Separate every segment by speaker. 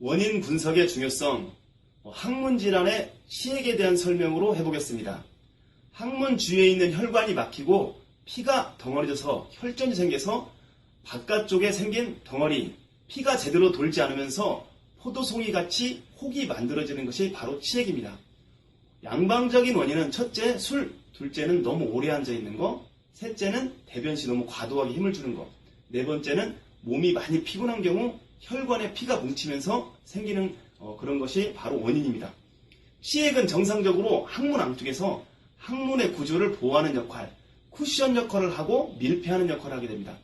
Speaker 1: 원인 분석의 중요성, 어, 항문 질환의 치액에 대한 설명으로 해보겠습니다. 항문 주위에 있는 혈관이 막히고 피가 덩어리져서 혈전이 생겨서 바깥쪽에 생긴 덩어리, 피가 제대로 돌지 않으면서 포도송이 같이 혹이 만들어지는 것이 바로 치액입니다. 양방적인 원인은 첫째 술, 둘째는 너무 오래 앉아 있는 거, 셋째는 대변 시 너무 과도하게 힘을 주는 거, 네 번째는 몸이 많이 피곤한 경우 혈관에 피가 뭉치면서 생기는 어, 그런 것이 바로 원인입니다. 치액은 정상적으로 항문 안쪽에서 항문의 구조를 보호하는 역할, 쿠션 역할을 하고 밀폐하는 역할을 하게 됩니다.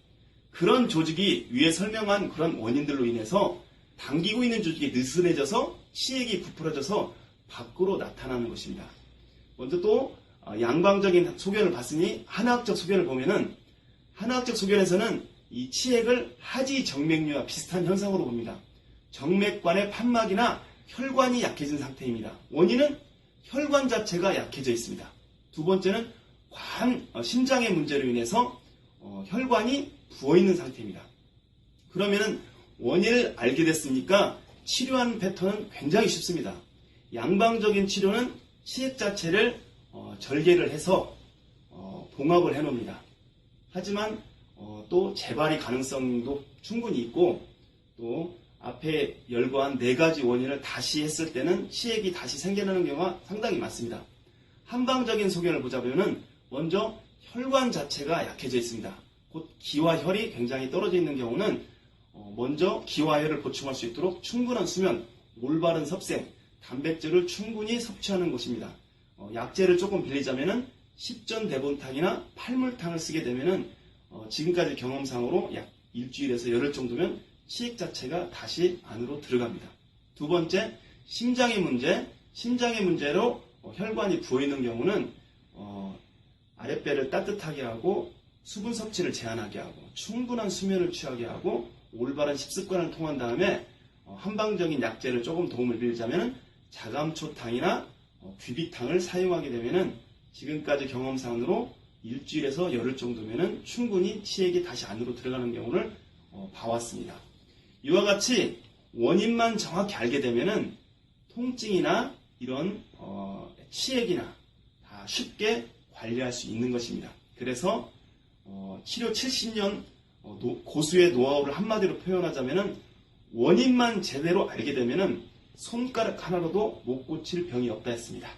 Speaker 1: 그런 조직이 위에 설명한 그런 원인들로 인해서 당기고 있는 조직이 느슨해져서 치액이 부풀어져서 밖으로 나타나는 것입니다. 먼저 또 어, 양방적인 소견을 봤으니 한의학적 소견을 보면은 한의학적 소견에서는 이 치액을 하지 정맥류와 비슷한 현상으로 봅니다. 정맥관의 판막이나 혈관이 약해진 상태입니다. 원인은 혈관 자체가 약해져 있습니다. 두 번째는 관, 어, 심장의 문제로 인해서 어, 혈관이 부어 있는 상태입니다. 그러면은 원인을 알게 됐으니까 치료하는 패턴은 굉장히 쉽습니다. 양방적인 치료는 치액 자체를 어, 절개를 해서 어, 봉합을 해놓습니다. 하지만 어, 또 재발이 가능성도 충분히 있고 또 앞에 열거한 네 가지 원인을 다시 했을 때는 치액이 다시 생겨나는 경우가 상당히 많습니다. 한방적인 소견을 보자면은 먼저 혈관 자체가 약해져 있습니다. 곧 기와 혈이 굉장히 떨어져 있는 경우는 어, 먼저 기와 혈을 보충할 수 있도록 충분한 수면, 올바른 섭생, 단백질을 충분히 섭취하는 것입니다. 어, 약재를 조금 빌리자면은 십전 대본탕이나 팔물탕을 쓰게 되면은 어, 지금까지 경험상으로 약 일주일에서 열흘 정도면 치액 자체가 다시 안으로 들어갑니다. 두 번째, 심장의 문제. 심장의 문제로 어, 혈관이 부어 있는 경우는 어, 아랫배를 따뜻하게 하고 수분 섭취를 제한하게 하고 충분한 수면을 취하게 하고 올바른 식습관을 통한 다음에 어, 한방적인 약재를 조금 도움을 빌자면 자감초탕이나 어, 귀비탕을 사용하게 되면은 지금까지 경험상으로 일주일에서 열흘 정도면은 충분히 치액이 다시 안으로 들어가는 경우를 어, 봐왔습니다. 이와 같이 원인만 정확히 알게 되면은 통증이나 이런 어, 치액이나 다 쉽게 관리할 수 있는 것입니다. 그래서 어, 치료 70년 어, 노- 고수의 노하우를 한마디로 표현하자면은 원인만 제대로 알게 되면은 손가락 하나로도 못 고칠 병이 없다 했습니다.